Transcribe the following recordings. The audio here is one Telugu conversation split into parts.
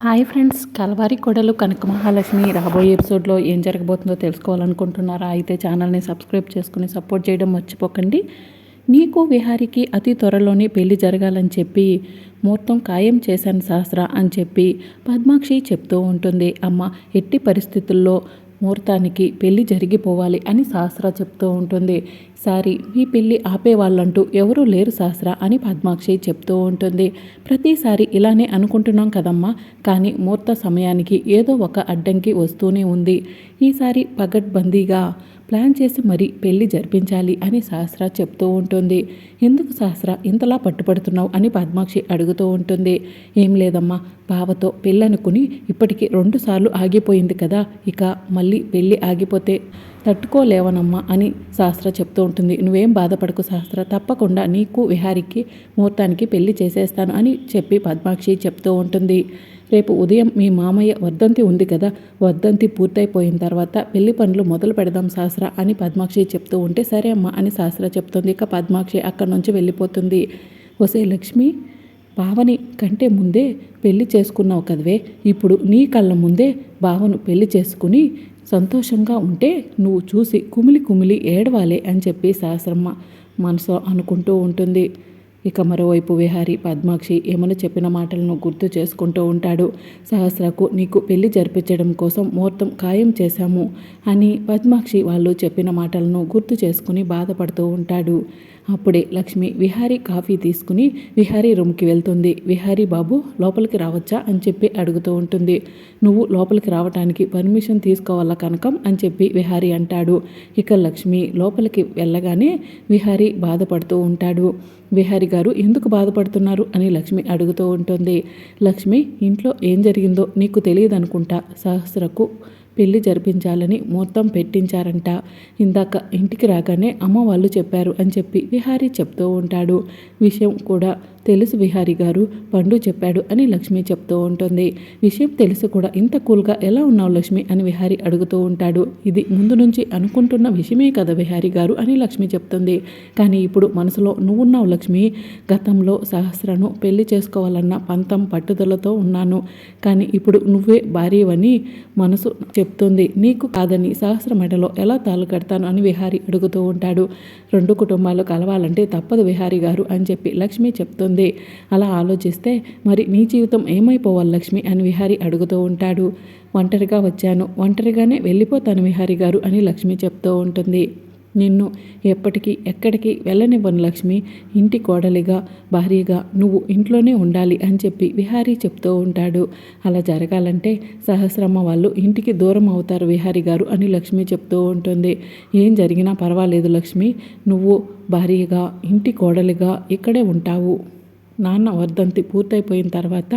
హాయ్ ఫ్రెండ్స్ కలవారి కొడలు కనక మహాలక్ష్మి రాబోయే ఎపిసోడ్లో ఏం జరగబోతుందో తెలుసుకోవాలనుకుంటున్నారా? అయితే ఛానల్ని సబ్స్క్రైబ్ చేసుకుని సపోర్ట్ చేయడం మర్చిపోకండి. నీకు విహారికి అతి త్వరలోనే పెళ్ళి జరగాలని చెప్పి ముహూర్తం ఖాయం చేశాను శాస్త్ర అని చెప్పి పద్మాక్షి చెప్తూ ఉంటుంది. అమ్మ ఎట్టి పరిస్థితుల్లో ముహూర్తానికి పెళ్ళి జరిగిపోవాలి అని శాస్త్ర చెప్తూ ఉంటుంది. సారీ మీ పెళ్ళి ఆపేవాళ్ళంటూ ఎవరూ లేరు శాస్త్ర అని పద్మాక్షి చెప్తూ ఉంటుంది. ప్రతిసారి ఇలానే అనుకుంటున్నాం కదమ్మా కానీ ముహూర్త సమయానికి ఏదో ఒక అడ్డంకి వస్తూనే ఉంది. ఈసారి పగడ్బందీగా ప్లాన్ చేసి మరీ పెళ్ళి జరిపించాలి అని శాస్త్ర చెప్తూ ఉంటుంది. ఎందుకు శాస్త్ర? ఇంతలా పట్టుపడుతున్నావు అని పద్మాక్షి అడుగుతూ ఉంటుంది. ఏం లేదమ్మా బావతో పెళ్ళనుకుని ఇప్పటికి రెండుసార్లు ఆగిపోయింది కదా ఇక మళ్ళీ పెళ్ళి ఆగిపోతే తట్టుకోలేవనమ్మా అని శాస్త్ర చెప్తూ ఉంటుంది. నువ్వేం బాధపడకు శాస్త్ర తప్పకుండా నీకు విహారికి ముహూర్తానికి పెళ్ళి చేసేస్తాను అని చెప్పి పద్మాక్షి చెప్తూ ఉంటుంది. రేపు ఉదయం మీ మామయ్య వర్ధంతి ఉంది కదా వర్ధంతి పూర్తయిపోయిన తర్వాత పెళ్ళి పనులు మొదలు పెడదాం శాస్త్ర అని పద్మాక్షి చెప్తూ ఉంటే సరే అమ్మా అని శాస్త్ర చెప్తుంది. ఇక పద్మాక్షి అక్కడి నుంచి వెళ్ళిపోతుంది. వసే లక్ష్మి బావని కంటే ముందే పెళ్ళి చేసుకున్నావు కదవే. ఇప్పుడు నీ కళ్ళ ముందే భావను పెళ్ళి చేసుకుని సంతోషంగా ఉంటే నువ్వు చూసి కుమిలి కుమిలి ఏడవాలే అని చెప్పి శాస్త్రమ్మ మనసు అనుకుంటూ ఉంటుంది. ఇక మరోవైపు విహారి పద్మాక్షి ఏమని చెప్పిన మాటలను గుర్తు చేసుకుంటూ ఉంటాడు. సహస్రకు నీకు పెళ్ళి జరిపించడం కోసం ముహూర్తం ఖాయం చేశాము అని పద్మాక్షి వాళ్ళు చెప్పిన మాటలను గుర్తు చేసుకుని బాధపడుతూ ఉంటాడు. అప్పుడే లక్ష్మి విహారీ కాఫీ తీసుకుని విహారీ రూమ్కి వెళ్తుంది. విహారీ బాబు లోపలికి రావచ్చా? అని చెప్పి అడుగుతూ ఉంటుంది. నువ్వు లోపలికి రావటానికి పర్మిషన్ తీసుకోవాలా కనకం? అని చెప్పి విహారీ అంటాడు. ఇక లక్ష్మి లోపలికి వెళ్ళగానే విహారీ బాధపడుతూ ఉంటాడు. విహారి గారు ఎందుకు బాధపడుతున్నారు? అని లక్ష్మి అడుగుతూ ఉంటుంది. లక్ష్మి ఇంట్లో ఏం జరిగిందో నీకు తెలియదు అనుకుంటా సహస్రకు పెళ్ళి జరిపించాలని మొత్తం పెట్టించారంట. ఇందాక ఇంటికి రాగానే అమ్మ వాళ్ళు చెప్పారు అని చెప్పి విహారీ చెప్తూ ఉంటాడు. విషయం కూడా తెలుసు విహారి గారు పండు చెప్పాడు అని లక్ష్మి చెప్తూ ఉంటుంది. విషయం తెలుసు కూడా ఇంత కూల్గా ఎలా ఉన్నావు లక్ష్మి అని విహారి అడుగుతూ ఉంటాడు. ఇది ముందు నుంచి అనుకుంటున్న విషయమే కదా విహారి గారు అని లక్ష్మి చెప్తుంది. కానీ ఇప్పుడు మనసులో నువ్వున్నావు లక్ష్మి. గతంలో సహస్రను పెళ్ళి చేసుకోవాలన్న పంతం పట్టుదలతో ఉన్నాను. కానీ ఇప్పుడు నువ్వే భార్యవని మనసు చెప్తుంది. నీకు కాదని సహస్ర మెడలో ఎలా తాలు కడతాను అని విహారి అడుగుతూ ఉంటాడు. రెండు కుటుంబాలు కలవాలంటే తప్పదు విహారి గారు అని చెప్పి లక్ష్మి చెప్తుంది. ఉంటుంది అలా ఆలోచిస్తే మరి నీ జీవితం ఏమైపోవాలి లక్ష్మి అని విహారి అడుగుతూ ఉంటాడు. ఒంటరిగా వచ్చాను. ఒంటరిగానే వెళ్ళిపోతాను విహారి గారు అని లక్ష్మి చెప్తూ ఉంటుంది. నిన్ను ఎప్పటికీ ఎక్కడికి వెళ్ళనివ్వను లక్ష్మి. ఇంటి కోడలిగా భార్యగా నువ్వు ఇంట్లోనే ఉండాలి అని చెప్పి విహారీ చెప్తూ ఉంటాడు. అలా జరగాలంటే సహస్రమ్మ వాళ్ళు ఇంటికి దూరం అవుతారు విహారీ గారు అని లక్ష్మి చెప్తూ ఉంటుంది. ఏం జరిగినా పర్వాలేదు లక్ష్మి. నువ్వు భార్యగా ఇంటి కోడలిగా ఇక్కడే ఉంటావు. నాన్న వర్ధంతి పూర్తయిపోయిన తర్వాత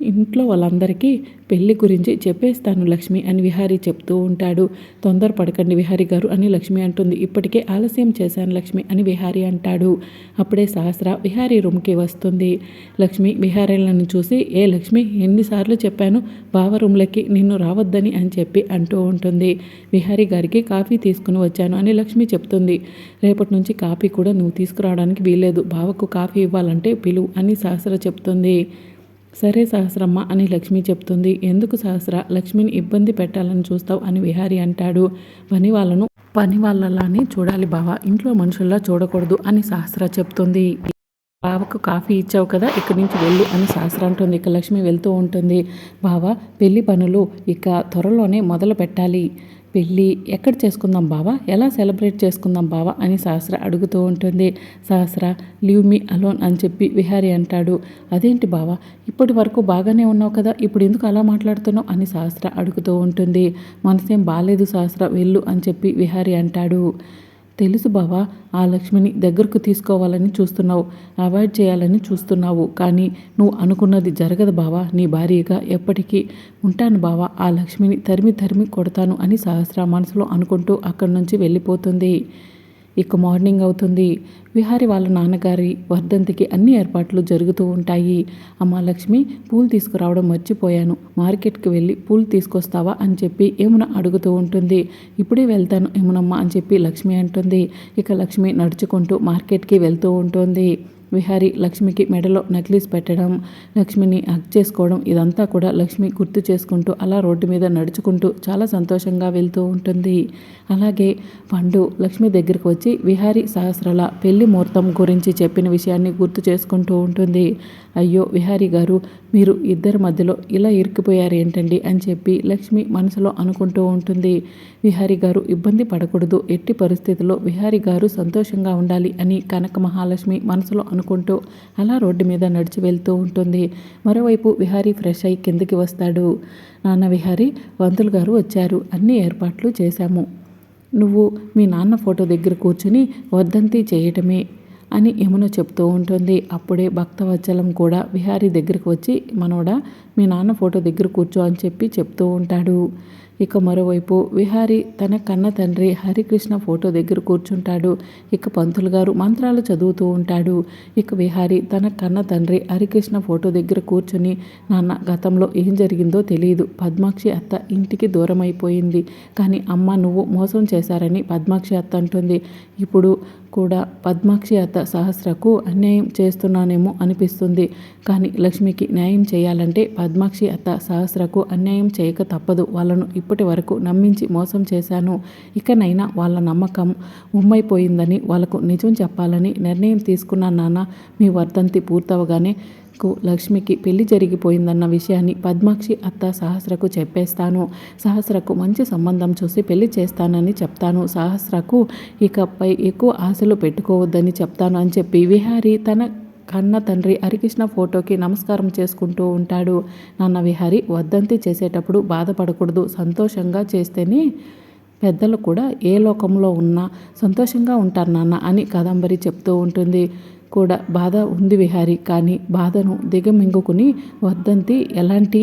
ఇంట్లో వాళ్ళందరికీ పెళ్ళి గురించి చెప్పేస్తాను లక్ష్మి అని విహారీ చెప్తూ ఉంటాడు. తొందరపడకండి విహారీ గారు అని లక్ష్మి అంటుంది. ఇప్పటికే ఆలస్యం చేశాను లక్ష్మి అని విహారీ అంటాడు. అప్పుడే సహస్ర విహారీ రూమ్కి వస్తుంది. లక్ష్మి విహారీలను చూసి ఏ లక్ష్మి ఎన్నిసార్లు చెప్పాను బావ రూమ్లకి నిన్ను రావద్దని అని చెప్పి అంటూ ఉంటుంది. విహారీ గారికి కాఫీ తీసుకుని వచ్చాను అని లక్ష్మి చెప్తుంది. రేపటి నుంచి కాఫీ కూడా నువ్వు తీసుకురావడానికి వీల్లేదు. బావకు కాఫీ ఇవ్వాలంటే పిలువు అని సహస్ర చెప్తుంది. సరే సహస్రమ్మ అని లక్ష్మి చెప్తుంది. ఎందుకు సహస్ర? లక్ష్మిని ఇబ్బంది పెట్టాలని చూస్తావు అని విహారి అంటాడు. పని వాళ్ళను పని వాళ్ళలానే చూడాలి బావ ఇంట్లో మనుషుల్లా చూడకూడదు అని సహస్ర చెప్తుంది. బావకు కాఫీ ఇచ్చావు కదా ఇక్కడి నుంచి వెళ్ళు అని సహస్ర అంటుంది. ఇక లక్ష్మి వెళ్తూ ఉంటుంది. బావ పెళ్ళి పనులు ఇక త్వరలోనే మొదలు పెట్టాలి పెళ్ళి ఎక్కడ చేసుకుందాం బావా? ఎలా సెలబ్రేట్ చేసుకుందాం బావా? అని సహస్ర అడుగుతూ ఉంటుంది. సహస్ర లీవ్ మీ అలోన్ అని చెప్పి విహారీ అంటాడు. అదేంటి బావా? ఇప్పటి వరకు బాగానే ఉన్నావు కదా ఇప్పుడు ఎందుకు అలా మాట్లాడుతున్నావు? అని సహస్ర అడుగుతూ ఉంటుంది. మనసేం బాగాలేదు సహస్ర వెళ్ళు అని చెప్పి విహారీ అంటాడు. తెలుసు బావా ఆ లక్ష్మిని దగ్గరకు తీసుకోవాలని చూస్తున్నావు అవాయిడ్ చేయాలని చూస్తున్నావు. కానీ నువ్వు అనుకున్నది జరగదు బావా నీ భార్యగా ఎప్పటికీ ఉంటాను బావా ఆ లక్ష్మిని తరిమి తరిమి కొడతాను అని సహస్ర మనసులో అనుకుంటూ అక్కడి నుంచి వెళ్ళిపోతుంది. ఇక మార్నింగ్ అవుతుంది. విహారి వాళ్ళ నాన్నగారి వర్ధంతికి అన్ని ఏర్పాట్లు జరుగుతూ ఉంటాయి. అమ్మ లక్ష్మి పూలు తీసుకురావడం మర్చిపోయాను. మార్కెట్కి వెళ్ళి పూలు తీసుకొస్తావా అని చెప్పి ఏమున అడుగుతూ ఉంటుంది. ఇప్పుడే వెళ్తాను ఏమునమ్మా అని చెప్పి లక్ష్మి అంటుంది. ఇక లక్ష్మి నడుచుకుంటూ మార్కెట్కి వెళ్తూ ఉంటుంది. విహారి లక్ష్మికి మెడలో నక్లీస్ పెట్టడం లక్ష్మిని హక్ చేసుకోవడం ఇదంతా కూడా లక్ష్మి గుర్తు చేసుకుంటూ అలా రోడ్డు మీద నడుచుకుంటూ చాలా సంతోషంగా వెళ్తూ ఉంటుంది. అలాగే పండు లక్ష్మి దగ్గరికి వచ్చి విహారి సహస్రాల పెళ్ళి ముహూర్తం గురించి చెప్పిన విషయాన్ని గుర్తు చేసుకుంటూ ఉంటుంది. అయ్యో విహారీ గారు మీరు ఇద్దరి మధ్యలో ఇలా ఇరుక్కుపోయారు ఏంటండి అని చెప్పి లక్ష్మి మనసులో అనుకుంటూ ఉంటుంది. విహారీ గారు ఇబ్బంది పడకూడదు ఎట్టి పరిస్థితుల్లో విహారీ గారు సంతోషంగా ఉండాలి అని కనక మహాలక్ష్మి మనసులో అనుకుంటూ అలా రోడ్డు మీద నడిచి వెళ్తూ ఉంటుంది. మరోవైపు విహారీ ఫ్రెష్ అయి కిందకి వస్తాడు. నాన్న విహారీ వంతులు గారు వచ్చారు. అన్ని ఏర్పాట్లు చేశాము. నువ్వు మీ నాన్న ఫోటో దగ్గర కూర్చుని వర్ధంతి చేయటమే అని యమున చెప్తూ ఉంటుంది. అప్పుడే భక్తవత్సలం కూడా విహారీ దగ్గరకు వచ్చి మనోడా మీ నాన్న ఫోటో దగ్గర కూర్చో అని చెప్పి చెప్తూ ఉంటాడు. ఇక మరోవైపు విహారి తన కన్న తండ్రి హరికృష్ణ ఫోటో దగ్గర కూర్చుంటాడు. ఇక పంతులు గారు మంత్రాలు చదువుతూ ఉంటాడు. ఇక విహారి తన కన్న తండ్రి హరికృష్ణ ఫోటో దగ్గర కూర్చొని నాన్న గతంలో ఏం జరిగిందో తెలియదు పద్మాక్షి అత్త ఇంటికి దూరం అయిపోయింది కానీ అమ్మ నువ్వు మోసం చేశారని పద్మాక్షి అత్త అంటుంది. ఇప్పుడు కూడా పద్మాక్షి అత్త సహస్రకు అన్యాయం చేస్తున్నానేమో అనిపిస్తుంది. కానీ లక్ష్మికి న్యాయం చేయాలంటే పద్మాక్షి అత్త సహస్రకు అన్యాయం చేయక తప్పదు. వాళ్ళను ఇప్పటి వరకు నమ్మించి మోసం చేశాను. ఇకనైనా వాళ్ళ నమ్మకం ఉమ్మైపోయిందని వాళ్ళకు నిజం చెప్పాలని నిర్ణయం తీసుకున్నాను నాన్న మీ వర్ధంతి పూర్తవగానే కు లక్ష్మికి పెళ్ళి జరిగిపోయిందన్న విషయాన్ని పద్మాక్షి అత్త సహస్రకు చెప్పేస్తాను. సహస్రకు మంచి సంబంధం చూసి పెళ్ళి చేస్తానని చెప్తాను. సహస్రకు ఇకపై ఎక్కువ ఆశలు పెట్టుకోవద్దని చెప్తాను అని చెప్పి విహారి తన కన్న తండ్రి హరికృష్ణ ఫోటోకి నమస్కారం చేసుకుంటూ ఉంటాడు. నాన్న విహారి వద్దంతి చేసేటప్పుడు బాధపడకూడదు. సంతోషంగా చేస్తేనే పెద్దలు కూడా ఏ లోకంలో ఉన్నా సంతోషంగా ఉంటారు నాన్న అని కాదంబరి చెప్తూ ఉంటుంది. కూడా బాధ ఉంది విహారి. కానీ బాధను దిగమింగుకుని వద్దంతి ఎలాంటి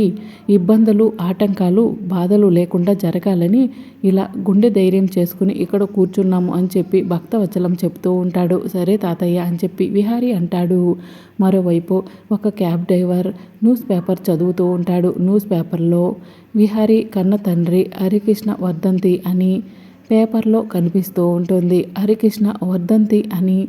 ఇబ్బందులు ఆటంకాలు బాధలు లేకుండా జరగాలని ఇలా గుండె ధైర్యం చేసుకుని ఇక్కడ కూర్చున్నాము అని చెప్పి భక్తవచలం చెప్తూ ఉంటాడు. సరే తాతయ్య అని చెప్పి విహారి అంటాడు. మరోవైపు ఒక క్యాబ్ డ్రైవర్ న్యూస్ పేపర్ చదువుతూ ఉంటాడు. న్యూస్ పేపర్లో విహారి కన్న తండ్రి హరికృష్ణ వర్ధంతి అని పేపర్లో కనిపిస్తూ ఉంటుంది. హరికృష్ణ వర్ధంతి అని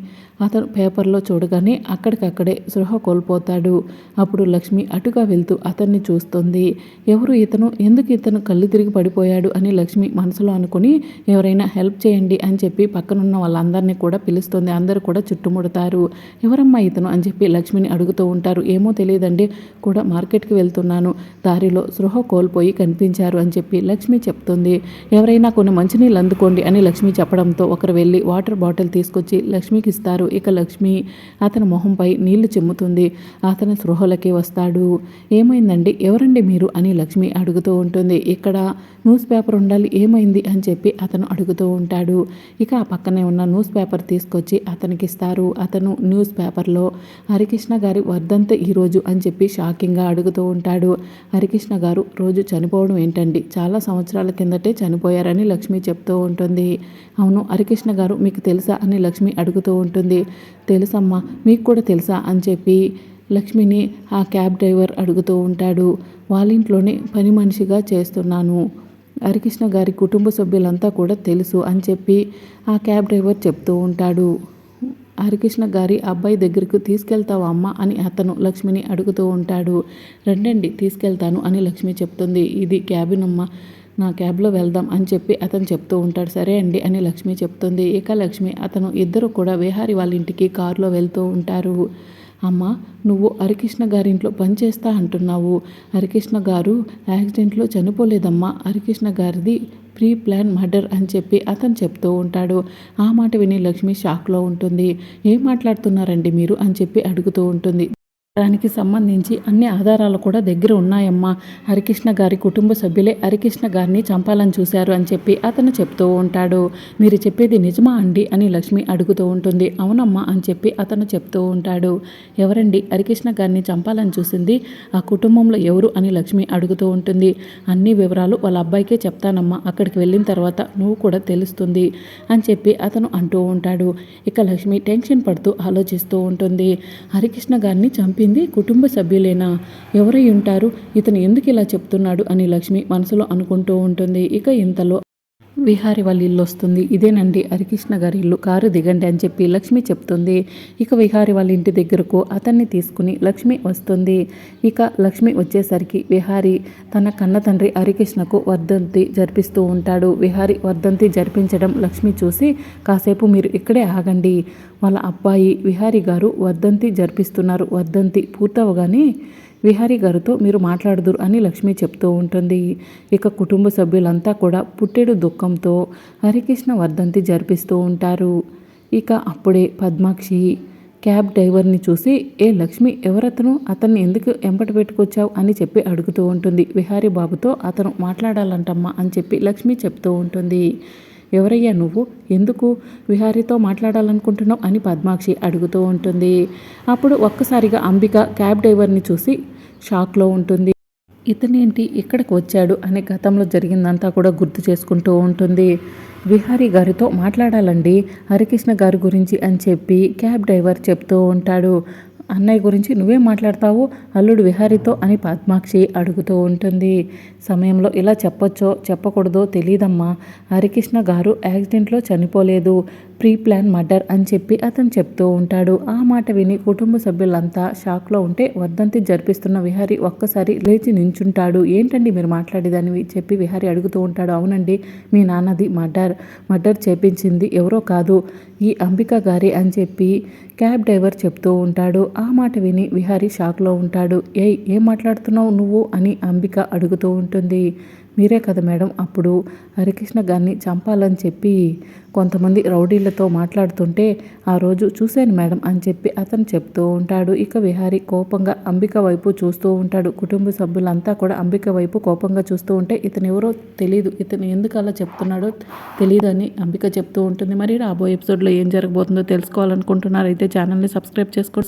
అతను పేపర్లో చూడగానే అక్కడికక్కడే సృహ కోల్పోతాడు. అప్పుడు లక్ష్మి అటుగా వెళ్తూ అతన్ని చూస్తుంది. ఎవరు ఇతను? ఎందుకు ఇతను కళ్ళు తిరిగి పడిపోయాడు అని లక్ష్మి మనసులో అనుకుని ఎవరైనా హెల్ప్ చేయండి అని చెప్పి పక్కనున్న వాళ్ళందరినీ కూడా పిలుస్తుంది. అందరూ కూడా చుట్టుముడతారు. ఎవరమ్మా ఇతను? అని చెప్పి లక్ష్మిని అడుగుతూ ఉంటారు. ఏమో తెలియదండి కూడా మార్కెట్కి వెళ్తున్నాను. దారిలో సృహ కోల్పోయి కనిపించారు అని చెప్పి లక్ష్మి చెప్తుంది. ఎవరైనా కొన్ని మంచినీళ్ళు అందుకోండి అని లక్ష్మి చెప్పడంతో ఒకరు వెళ్ళి వాటర్ బాటిల్ తీసుకొచ్చి లక్ష్మికి ఇస్తారు. ఇక లక్ష్మి అతని మొహంపై నీళ్ళు చెమ్ముతుంది. అతని స్పృహలకి వస్తాడు. ఏమైందండి? ఎవరండి మీరు? అని లక్ష్మి అడుగుతూ ఉంటుంది. ఇక్కడ న్యూస్ పేపర్ ఉండాలి ఏమైంది అని చెప్పి అతను అడుగుతూ ఉంటాడు. ఇక ఆ పక్కనే ఉన్న న్యూస్ పేపర్ తీసుకొచ్చి అతనికి ఇస్తారు. అతను న్యూస్ పేపర్లో హరికృష్ణ గారి వర్ధంత ఈరోజు అని చెప్పి షాకింగ్గా అడుగుతూ ఉంటాడు. హరికృష్ణ గారు రోజు చనిపోవడం ఏంటండి? చాలా సంవత్సరాల కిందటే చనిపోయారని లక్ష్మి చెప్తూ ఉంటుంది. అవును హరికృష్ణ గారు మీకు తెలుసా? అని లక్ష్మి అడుగుతూ ఉంటుంది. తెలుసమ్మా మీకు కూడా తెలుసా? అని చెప్పి లక్ష్మిని ఆ క్యాబ్ డ్రైవర్ అడుగుతూ ఉంటాడు. వాళ్ళ ఇంట్లోనే పని మనిషిగా చేస్తున్నాను. హరికృష్ణ గారి కుటుంబ సభ్యులంతా కూడా తెలుసు అని చెప్పి ఆ క్యాబ్ డ్రైవర్ చెప్తూ ఉంటాడు. హరికృష్ణ గారి అబ్బాయి దగ్గరకు తీసుకెళ్తావా అమ్మ అని అతను లక్ష్మిని అడుగుతూ ఉంటాడు. రండండి తీసుకెళ్తాను అని లక్ష్మి చెప్తుంది. ఇది క్యాబిన్ అమ్మ నా క్యాబ్లో వెళ్దాం అని చెప్పి అతను చెప్తూ ఉంటాడు. సరే అండి అని లక్ష్మి చెప్తుంది. ఇక లక్ష్మి అతను ఇద్దరు కూడా విహారి వాళ్ళ ఇంటికి కారులో వెళ్తూ ఉంటారు. అమ్మ నువ్వు హరికృష్ణ గారింట్లో పనిచేస్తా అంటున్నావు. హరికృష్ణ గారు యాక్సిడెంట్లో చనిపోలేదమ్మా. హరికృష్ణ గారిది ప్రీ ప్లాన్ మర్డర్ అని చెప్పి అతను చెప్తూ ఉంటాడు. ఆ మాట విని లక్ష్మి షాక్లో ఉంటుంది. ఏం మాట్లాడుతున్నారండి మీరు అని చెప్పి అడుగుతూ ఉంటుంది. దానికి సంబంధించి అన్ని ఆధారాలు కూడా దగ్గర ఉన్నాయమ్మా. హరికృష్ణ గారి కుటుంబ సభ్యులే హరికృష్ణ గారిని చంపాలని చూశారు అని చెప్పి అతను చెప్తూ ఉంటాడు. మీరు చెప్పేది నిజమా అండి అని లక్ష్మి అడుగుతూ ఉంటుంది. అవునమ్మా అని చెప్పి అతను చెప్తూ ఉంటాడు. ఎవరండి హరికృష్ణ గారిని చంపాలని చూసింది? ఆ కుటుంబంలో ఎవరు అని లక్ష్మి అడుగుతూ ఉంటుంది. అన్ని వివరాలు వాళ్ళ అబ్బాయికే చెప్తానమ్మా. అక్కడికి వెళ్ళిన తర్వాత నువ్వు కూడా తెలుస్తుంది అని చెప్పి అతను అంటూ ఉంటాడు. ఇక లక్ష్మి టెన్షన్ పడుతూ ఆలోచిస్తూ ఉంటుంది. హరికృష్ణ గారిని చంపి చెప్పింది కుటుంబ సభ్యులేనా ఎవరై ఉంటారు ఇతను ఎందుకు ఇలా చెప్తున్నాడు అని లక్ష్మి మనసులో అనుకుంటూ ఉంటుంది. ఇక ఇంతలో విహారి వాళ్ళ ఇల్లు వస్తుంది. ఇదేనండి హరికృష్ణ గారి ఇల్లు. కారు దిగండి అని చెప్పి లక్ష్మి చెప్తుంది. ఇక విహారి వాళ్ళ ఇంటి దగ్గరకు అతన్ని తీసుకుని లక్ష్మి వస్తుంది. ఇక లక్ష్మి వచ్చేసరికి విహారి తన కన్న తండ్రి హరికృష్ణకు వర్ధంతి జరిపిస్తూ ఉంటాడు. విహారి వర్ధంతి జరిపించడం లక్ష్మి చూసి కాసేపు మీరు ఇక్కడే ఆగండి. వాళ్ళ అబ్బాయి విహారి గారు వర్ధంతి జరిపిస్తున్నారు. వర్ధంతి పూర్తవగానే విహారీ గారితో మీరు మాట్లాడదురు అని లక్ష్మి చెప్తూ ఉంటుంది. ఇక కుటుంబ సభ్యులంతా కూడా పుట్టెడు దుఃఖంతో హరికృష్ణ వర్ధంతి జరిపిస్తూ ఉంటారు. ఇక అప్పుడే పద్మాక్షి క్యాబ్ డ్రైవర్ని చూసి ఏ లక్ష్మి ఎవరతను? అతన్ని ఎందుకు ఎంపట పెట్టుకొచ్చావు? అని చెప్పి అడుగుతూ ఉంటుంది. విహారీ బాబుతో అతను మాట్లాడాలంటమ్మా అని చెప్పి లక్ష్మి చెప్తూ ఉంటుంది. ఎవరయ్యా నువ్వు? ఎందుకు విహారీతో మాట్లాడాలనుకుంటున్నావు? అని పద్మాక్షి అడుగుతూ ఉంటుంది. అప్పుడు ఒక్కసారిగా అంబిక క్యాబ్ డ్రైవర్ని చూసి షాక్లో ఉంటుంది. ఇతనేంటి ఇక్కడికి వచ్చాడు అనే గతంలో జరిగిందంతా కూడా గుర్తు చేసుకుంటూ ఉంటుంది. విహారీ గారితో మాట్లాడాలండి. హరికృష్ణ గారి గురించి అని చెప్పి క్యాబ్ డ్రైవర్ చెప్తూ ఉంటాడు. అన్నయ్య గురించి నువ్వే మాట్లాడతావు? అల్లుడు విహారీతో అని పద్మాక్షి అడుగుతూ ఉంటుంది. సమయంలో ఇలా చెప్పొచ్చో? చెప్పకూడదో తెలియదమ్మా హరికృష్ణ గారు యాక్సిడెంట్లో చనిపోలేదు. ప్రీ ప్లాన్ మర్డర్ అని చెప్పి అతను చెప్తూ ఉంటాడు. ఆ మాట విని కుటుంబ సభ్యులంతా షాక్లో ఉంటే వర్ధంతి జరిపిస్తున్న విహారీ ఒక్కసారి లేచి నించుంటాడు. ఏంటండి మీరు మాట్లాడేదని చెప్పి విహారీ అడుగుతూ ఉంటాడు. అవునండి మీ నాన్నది మర్డర్. మర్డర్ చేపించింది ఎవరో కాదు ఈ అంబిక గారి అని చెప్పి క్యాబ్ డ్రైవర్ చెప్తూ ఉంటాడు. ఆ మాట విని విహారీ షాక్లో ఉంటాడు. ఏయ్ ఏం మాట్లాడుతున్నావు నువ్వు? అని అంబిక అడుగుతూ ఉంటుంది. మీరే కదా మేడం. అప్పుడు హరికృష్ణ గారిని చంపాలని చెప్పి కొంతమంది రౌడీలతో మాట్లాడుతుంటే ఆ రోజు చూశాను మేడం అని చెప్పి అతను చెప్తూ ఉంటాడు. ఇక విహారి కోపంగా అంబిక వైపు చూస్తూ ఉంటాడు. కుటుంబ సభ్యులంతా కూడా అంబిక వైపు కోపంగా చూస్తూ ఉంటే ఇతను ఎవరో తెలియదు ఇతను ఎందుకు అలా చెప్తున్నాడో తెలియదు అని అంబిక చెప్తూ ఉంటుంది. మరి రాబోయే ఎపిసోడ్లో ఏం జరగబోతుందో తెలుసుకోవాలనుకుంటున్నారు అయితే ఛానల్ని సబ్స్క్రైబ్ చేసుకో